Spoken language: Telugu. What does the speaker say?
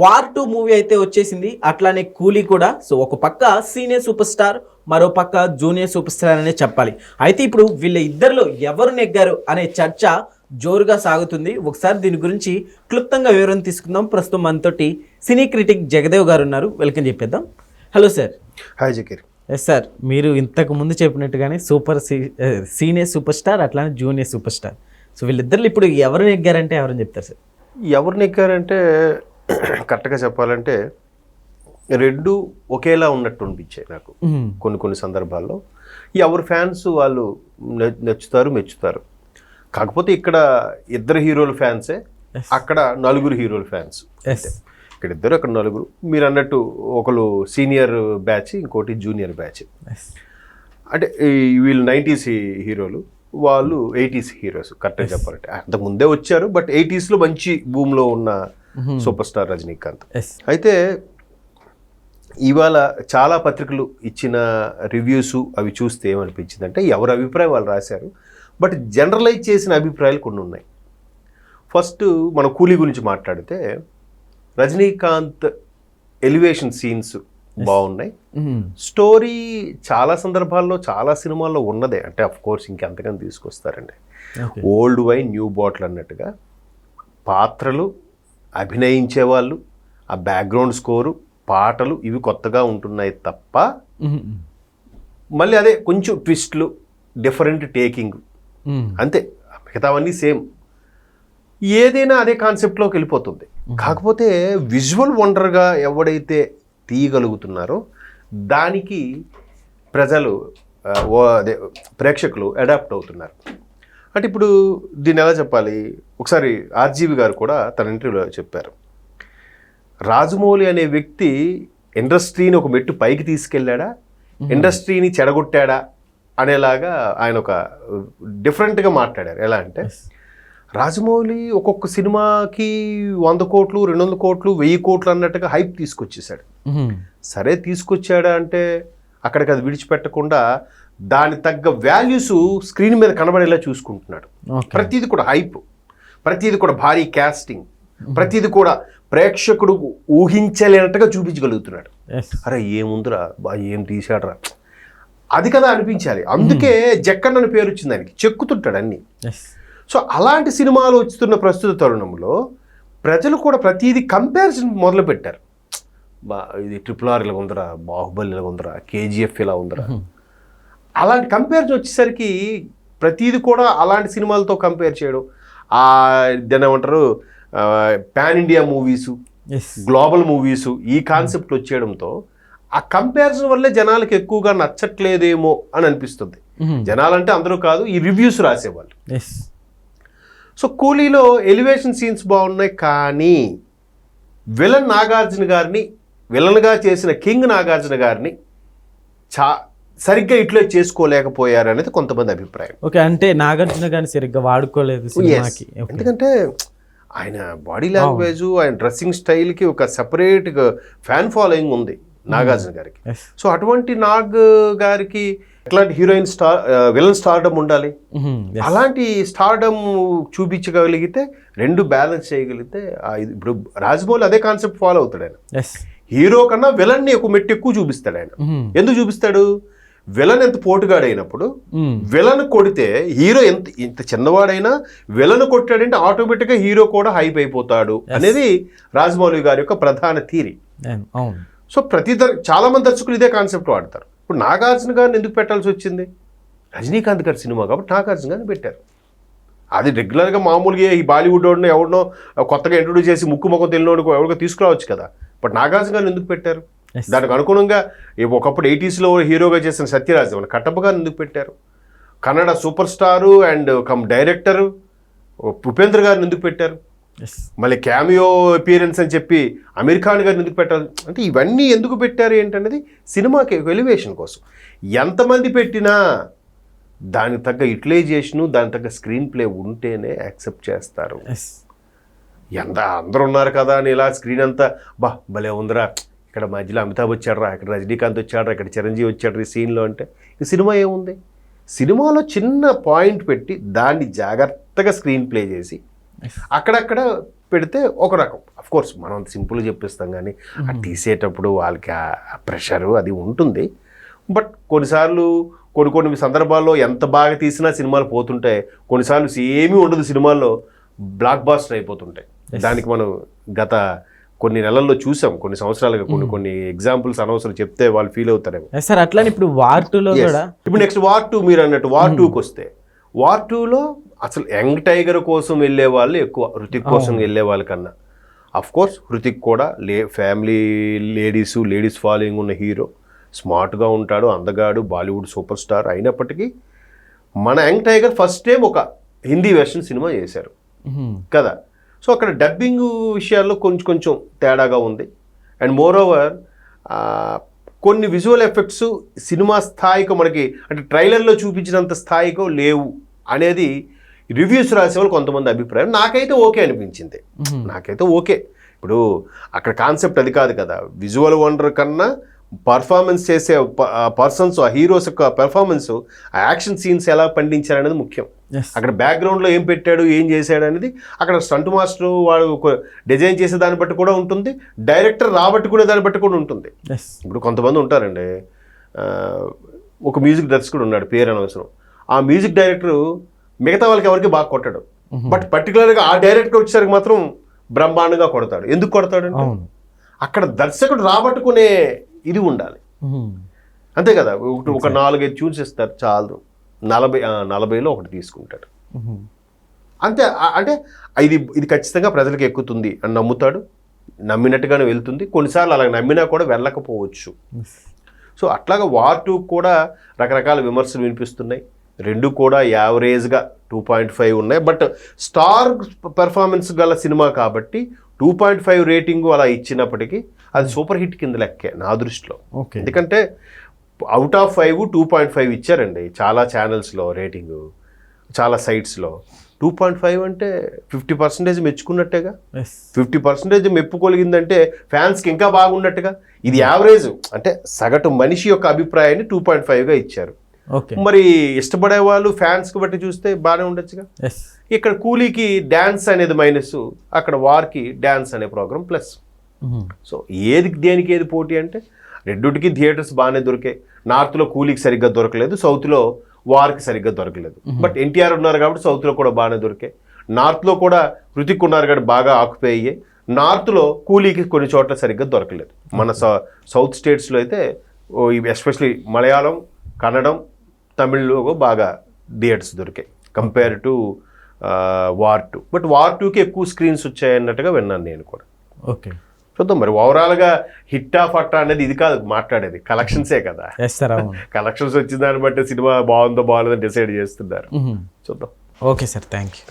వార్ టూ మూవీ అయితే వచ్చేసింది. అట్లానే కూలీ కూడా. సో ఒక పక్క సీనియర్ సూపర్ స్టార్ మరో పక్క జూనియర్ సూపర్ స్టార్ అనే చెప్పాలి. అయితే ఇప్పుడు వీళ్ళ ఇద్దరిలో ఎవరు నెగ్గారు అనే చర్చ జోరుగా సాగుతుంది. ఒకసారి దీని గురించి క్లుప్తంగా వివరణ తీసుకుందాం. ప్రస్తుతం మనతోటి సినీ క్రిటిక్ జగదేవ్ గారు ఉన్నారు. వెల్కమ్ చెప్పేద్దాం. Hello sir hi Zakir yes sir మీరు ఇంతకు ముందు చెప్పినట్టుగానే సూపర్ సీ సీనియర్ సూపర్ స్టార్ అట్లానే జూనియర్ సూపర్ స్టార్ సో వీళ్ళిద్దరు ఇప్పుడు ఎవరు నెగ్గారంటే ఎవరని చెప్తారు సార్ ఎవరు నెగ్గారంటే కరెక్ట్గా చెప్పాలంటే రెండు ఒకేలా ఉన్నట్టు అనిపించాయి నాకు. కొన్ని కొన్ని సందర్భాల్లో. ఎవరి ఫ్యాన్స్ వాళ్ళు నచ్చుతారు మెచ్చుతారు. కాకపోతే ఇక్కడ ఇద్దరు హీరోల ఫ్యాన్సే అక్కడ నలుగురు హీరోల ఫ్యాన్స్. ఇక్కడ ఇద్దరు అక్కడ నలుగురు. మీరు అన్నట్టు ఒకరు సీనియర్ బ్యాచ్ ఇంకోటి జూనియర్ బ్యాచ్. అంటే వీళ్ళు నైంటీస్ హీరోలు వాళ్ళు ఎయిటీస్ హీరోస్ కరెక్ట్గా చెప్పాలంటే. అంతకు ముందే వచ్చారు బట్ ఎయిటీస్లో మంచి భూమిలో ఉన్న సూపర్ స్టార్ రజనీకాంత్ అయితే ఇవాళ చాలా పత్రికలు ఇచ్చిన రివ్యూస్ అవి చూస్తే ఏమనిపించిందంటే ఎవరి అభిప్రాయం వాళ్ళు రాశారు బట్ జనరలైజ్ చేసిన అభిప్రాయాలు కొన్ని ఉన్నాయి. ఫస్ట్ మనం కూలీ గురించి మాట్లాడితే రజనీకాంత్ ఎలివేషన్ సీన్స్ బాగున్నాయి. స్టోరీ చాలా సందర్భాల్లో చాలా సినిమాల్లో ఉన్నదే. అంటే అఫ్ కోర్స్ ఇంకెంతకని తీసుకొస్తారండి. ఓల్డ్ వైన్ న్యూ బాటిల్ అన్నట్టుగా పాత్రలు అభినయించే వాళ్ళు ఆ బ్యాక్గ్రౌండ్ స్కోరు పాటలు ఇవి కొత్తగా ఉంటున్నాయి తప్ప మళ్ళీ అదే కొంచెం ట్విస్ట్లు డిఫరెంట్ టేకింగ్ అంతే. మిగతావన్నీ సేమ్ ఏదైనా అదే కాన్సెప్ట్లోకి వెళ్ళిపోతుంది. కాకపోతే విజువల్ వండర్గా ఎవడైతే తీయగలుగుతున్నారో దానికి ప్రజలు అదే ప్రేక్షకులు అడాప్ట్ అవుతున్నారు. అంటే ఇప్పుడు దీన్ని ఎలా చెప్పాలి? ఒకసారి ఆర్జీవి గారు కూడా తన ఇంటర్వ్యూలో చెప్పారు. రాజమౌళి అనే వ్యక్తి ఇండస్ట్రీని ఒక మెట్టు పైకి తీసుకెళ్ళాడా? ఇండస్ట్రీని చెడగొట్టాడా? అనేలాగా ఆయన ఒక డిఫరెంట్గా మాట్లాడారు. ఎలా అంటే రాజమౌళి ఒక్కొక్క సినిమాకి వంద కోట్లు రెండు వందల కోట్లు వెయ్యి కోట్లు అన్నట్టుగా హైప్ తీసుకొచ్చేసాడు సరే తీసుకొచ్చాడా అంటే అక్కడికి అది విడిచిపెట్టకుండా దాని తగ్గ వాల్యూస్ స్క్రీన్ మీద కనబడేలా చూసుకుంటున్నాడు. ప్రతిది కూడా హైప్. ప్రతిది కూడా భారీ క్యాస్టింగ్ ప్రతిది కూడా ప్రేక్షకుడు ఊహించలేనట్టుగా చూపించగలుగుతున్నాడు. అరే ఏముందిరా? బా ఏం తీసాడరా అది కదా అనిపించాలి. అందుకే జక్కన్ అని పేరు వచ్చింది ఆయనకి. చెక్కుతుంటాడు అన్ని. సో అలాంటి సినిమాలు వస్తున్న ప్రస్తుత తరుణంలో ప్రజలు కూడా ప్రతిదీ కంపారిజన్ మొదలు పెట్టారు బా ఇది ట్రిపుల్ ఆర్ ఇలా ఉందరా బాహుబలి ఇలా ఉందరా కేజీఎఫ్ ఇలా ఉందరా. అలాంటి కంపారిజన్ వచ్చేసరికి ప్రతిదీ కూడా అలాంటి సినిమాలతో కంపేర్ చేయడం. ఆ దాన్ని ఏమంటారు? Pan India movies global movies ఈ కాన్సెప్ట్ వచ్చేయడంతో ఆ కంపారిజన్ వల్లే జనాలకు ఎక్కువగా నచ్చట్లేదేమో అని అనిపిస్తుంది. జనాలంటే అందరూ కాదు ఈ రివ్యూస్ రాసేవాళ్ళు. సో కూలీలో ఎలివేషన్ సీన్స్ బాగున్నాయి కానీ విలన్ నాగార్జున గారిని విలన్గా చేసిన కింగ్ నాగార్జున గారిని చా సరిగ్గా ఇట్లా చేసుకోలేకపోయారు అనేది కొంతమంది అభిప్రాయం. ఓకే అంటే నాగార్జున గారిని సరిగ్గా వాడుకోలేదు సినిమాకి. ఎందుకంటే ఆయన బాడీ లాంగ్వేజ్ ఆయన డ్రెస్సింగ్ స్టైల్కి ఒక సెపరేట్ ఫ్యాన్ ఫాలోయింగ్ ఉంది నాగార్జున గారికి. సో అటువంటి నాగ్ గారికి ఎట్లాంటి హీరోయిన్ స్టార్ విలన్ స్టార్డమ్ ఉండాలి? అలాంటి స్టార్డమ్ చూపించగలిగితే రెండు బ్యాలెన్స్ చేయగలిగితే ఇప్పుడు రాజమౌళి అదే కాన్సెప్ట్ ఫాలో అవుతాడు ఆయన. హీరో కన్నా విలన్ని ఒక మెట్టు ఎక్కువ చూపిస్తాడు ఆయన. ఎందుకు చూపిస్తాడు? విలన్ ఎంత పోటుగాడు అయినప్పుడు విలన్ కొడితే హీరో ఎంత ఇంత చిన్నవాడైనా విలన్ కొట్టాడంటే ఆటోమేటిక్గా హీరో కూడా హైప్ అయిపోతాడు అనేది రాజమౌళి గారి యొక్క ప్రధాన థీరీ సో ప్రతి చాలా మంది దర్శకులు ఇదే కాన్సెప్ట్ వాడతారు. ఇప్పుడు నాగార్జున గారిని ఎందుకు పెట్టాల్సి వచ్చింది? రజనీకాంత్ గారి సినిమా కాబట్టి నాగార్జున గారిని పెట్టారు. అది రెగ్యులర్గా మామూలుగా ఈ బాలీవుడ్ వాడిని ఎవరినో కొత్తగా ఇంట్రొడ్యూస్ చేసి ముక్కు ముఖం తెలియనోడు ఎవరికో తీసుకురావచ్చు కదా. బట్ నాగార్జున గారిని ఎందుకు పెట్టారు. దానికి అనుగుణంగా ఒకప్పుడు ఎయిటీస్లో హీరోగా చేసిన సత్యరాజ్ మన కట్టప్ప గారిని ఎందుకు పెట్టారు? Kannada super star and come director Upendra garu ఎందుకు పెట్టారు? మళ్ళీ క్యామియో అపియరెన్స్ అని చెప్పి అమీర్ ఖాన్ గారిని ఎందుకు పెట్టాలి అంటే ఇవన్నీ ఎందుకు పెట్టారు ఏంటనేది సినిమాకి ఎలివేషన్ కోసం. ఎంతమంది పెట్టినా దానికి తగ్గ యూటిలైజేషను దానికి తగ్గ స్క్రీన్ ప్లే ఉంటేనే యాక్సెప్ట్ చేస్తారు. ఎస్ ఎంత అందరూ ఉన్నారు కదా అని ఇలా స్క్రీన్ అంతా బా భలే ఉందిరా ఇక్కడ మధ్యలో అమితాబ్ వచ్చాడరా ఇక్కడ రజనీకాంత్ వచ్చాడరా ఇక్కడ చిరంజీవి వచ్చాడు ఈ సీన్లో అంటే ఈ సినిమా ఏముంది? సినిమాలో చిన్న పాయింట్ పెట్టి దాన్ని జాగ్రత్తగా స్క్రీన్ ప్లే చేసి అక్కడక్కడ పెడితే ఒక రకం. అఫ్ కోర్స్ మనం అంత సింపుల్గా చెప్పిస్తాం కానీ అది తీసేటప్పుడు వాళ్ళకి ఆ ప్రెషరు అది ఉంటుంది. బట్ కొన్నిసార్లు కొన్ని కొన్ని సందర్భాల్లో ఎంత బాగా తీసినా సినిమాలు పోతుంటాయి. కొన్నిసార్లు ఏమీ ఉండదు సినిమాల్లో బ్లాక్ బాస్టర్ అయిపోతుంటాయి దానికి మనం గత కొన్ని నెలల్లో చూసాం కొన్ని సంవత్సరాలుగా కొన్ని కొన్ని ఎగ్జాంపుల్స్ అనవసరం చెప్తే వాళ్ళు ఫీల్ అవుతారేమో. సార్ అట్లానే ఇప్పుడు వార్ టూలో. కూడా? ఇప్పుడు నెక్స్ట్ వార్ టూ మీరు అన్నట్టు వార్ టూకి వస్తే వార్ టూలో అసలు యంగ్ టైగర్ కోసం వెళ్ళే వాళ్ళు ఎక్కువ హృతిక్ కోసం వెళ్ళే వాళ్ళకన్నా అఫ్ కోర్స్ హృతిక్ కూడా లే ఫ్యామిలీ లేడీస్ లేడీస్ ఫాలోయింగ్ ఉన్న హీరో స్మార్ట్గా ఉంటాడు అందగాడు బాలీవుడ్ సూపర్ స్టార్ అయినప్పటికీ మన యంగ్ టైగర్ ఫస్ట్ టైం ఒక హిందీ వెర్షన్ సినిమా చేశారు. కదా? సో అక్కడ డబ్బింగ్ విషయాల్లో కొంచెం కొంచెం తేడాగా ఉంది. అండ్ మోర్ ఓవర్ కొన్ని విజువల్ ఎఫెక్ట్స్ సినిమా స్థాయికో మనకి అంటే ట్రైలర్లో చూపించినంత స్థాయికో లేవు అనేది రివ్యూస్ రాసే వాళ్ళు కొంతమంది అభిప్రాయం. నాకైతే ఓకే అనిపించింది. నాకైతే ఓకే. ఇప్పుడు అక్కడ కాన్సెప్ట్ అది కాదు కదా. విజువల్ వండర్ కన్నా పర్ఫార్మెన్స్ చేసే పర్సన్స్ ఆ హీరోస్ యొక్క పెర్ఫార్మెన్స్ ఆ యాక్షన్ సీన్స్ ఎలా పండించారనేది ముఖ్యం. అక్కడ బ్యాక్గ్రౌండ్లో ఏం పెట్టాడు ఏం చేశాడు అనేది అక్కడ స్టంట్ మాస్టర్ వాడు డిజైన్ చేసే దాన్ని బట్టి కూడా ఉంటుంది డైరెక్టర్ రాబట్టుకునే దాన్ని బట్టి కూడా ఉంటుంది. ఇప్పుడు కొంతమంది ఉంటారండి ఒక మ్యూజిక్ దర్శకుడు ఉన్నాడు పేరు అనవసరం. ఆ మ్యూజిక్ డైరెక్టర్ మిగతా వాళ్ళకి ఎవరికి బాగా కొట్టాడు. బట్ పర్టికులర్గా ఆ డైరెక్టర్ వచ్చేసరికి మాత్రం బ్రహ్మాండంగా కొడతాడు. ఎందుకు కొడతాడు అక్కడ దర్శకుడు రాబట్టుకునే ఇది ఉండాలి. అంతే కదా ఒక- ఒక నాలుగైదు ట్యూన్స్ ఇస్తారు చాలు నలభై నలభైలో ఒకటి తీసుకుంటాడు. అంతే అంటే ఇది ఇది ఖచ్చితంగా ప్రజలకు ఎక్కుతుంది అని నమ్ముతాడు. నమ్మినట్టుగానే వెళ్తుంది. కొన్నిసార్లు అలా నమ్మినా కూడా వెళ్ళకపోవచ్చు. సో అట్లాగా వార్ టూ కూడా రకరకాల విమర్శలు వినిపిస్తున్నాయి. రెండు కూడా యావరేజ్గా టూ పాయింట్ ఫైవ్ ఉన్నాయి. బట్ స్టార్ పెర్ఫార్మెన్స్ గల సినిమా కాబట్టి టూ పాయింట్ ఫైవ్ రేటింగ్ అలా ఇచ్చినప్పటికీ అది సూపర్ హిట్ కింద లెక్కే నా దృష్టిలో. ఎందుకంటే out of five two point five ఇచ్చారండి. చాలా ఛానల్స్లో రేటింగ్ చాలా సైట్స్లో టూ పాయింట్ ఫైవ్ అంటే ఫిఫ్టీ పర్సెంటేజ్ మెచ్చుకున్నట్టేగా? ఫిఫ్టీ పర్సెంటేజ్ మెప్పుకోలిగిందంటే ఫ్యాన్స్కి ఇంకా బాగున్నట్టుగా? ఇది యావరేజ్ అంటే సగటు మనిషి యొక్క అభిప్రాయాన్ని టూ పాయింట్ ఫైవ్గా ఇచ్చారు. మరి ఇష్టపడే వాళ్ళు ఫ్యాన్స్కి బట్టి చూస్తే బాగానే ఉండొచ్చుగా? ఇక్కడ కూలీకి డ్యాన్స్ అనేది మైనస్ అక్కడ వార్కి డ్యాన్స్ అనే ప్రోగ్రామ్ ప్లస్. సో ఏది దేనికి ఏది పోటీ అంటే రెండుటికి థియేటర్స్ బాగానే దొరికాయి. నార్త్లో కూలీకి సరిగ్గా దొరకలేదు సౌత్లో వార్కి సరిగ్గా దొరకలేదు. బట్ ఎన్టీఆర్ ఉన్నారు కాబట్టి సౌత్లో కూడా బాగానే దొరికాయి. నార్త్లో కూడా హృతిక్ ఉన్నారు కాబట్టి బాగా ఆక్యుపై అయ్యాయి. నార్త్లో కూలీకి కొన్ని చోట్ల సరిగ్గా దొరకలేదు. మన సౌ- సౌత్ స్టేట్స్లో అయితే ఎస్పెషలీ మలయాళం కన్నడం తమిళ్ళో బాగా థియేటర్స్ దొరికాయి. Compare to war two. But war టూకి ఎక్కువ స్క్రీన్స్ వచ్చాయన్నట్టుగా విన్నాను నేను కూడా. ఓకే. చూద్దాం మరి. ఓవరాల్గా హిట్టా ఫట్టా అనేది ఇది కాదు మాట్లాడేది. కలెక్షన్సే కదా. కలెక్షన్స్ వచ్చిన దాన్ని బట్టి సినిమా బాగుందో బాగాలేదో డిసైడ్ చేస్తున్నారు. చూద్దాం. Okay sir thank you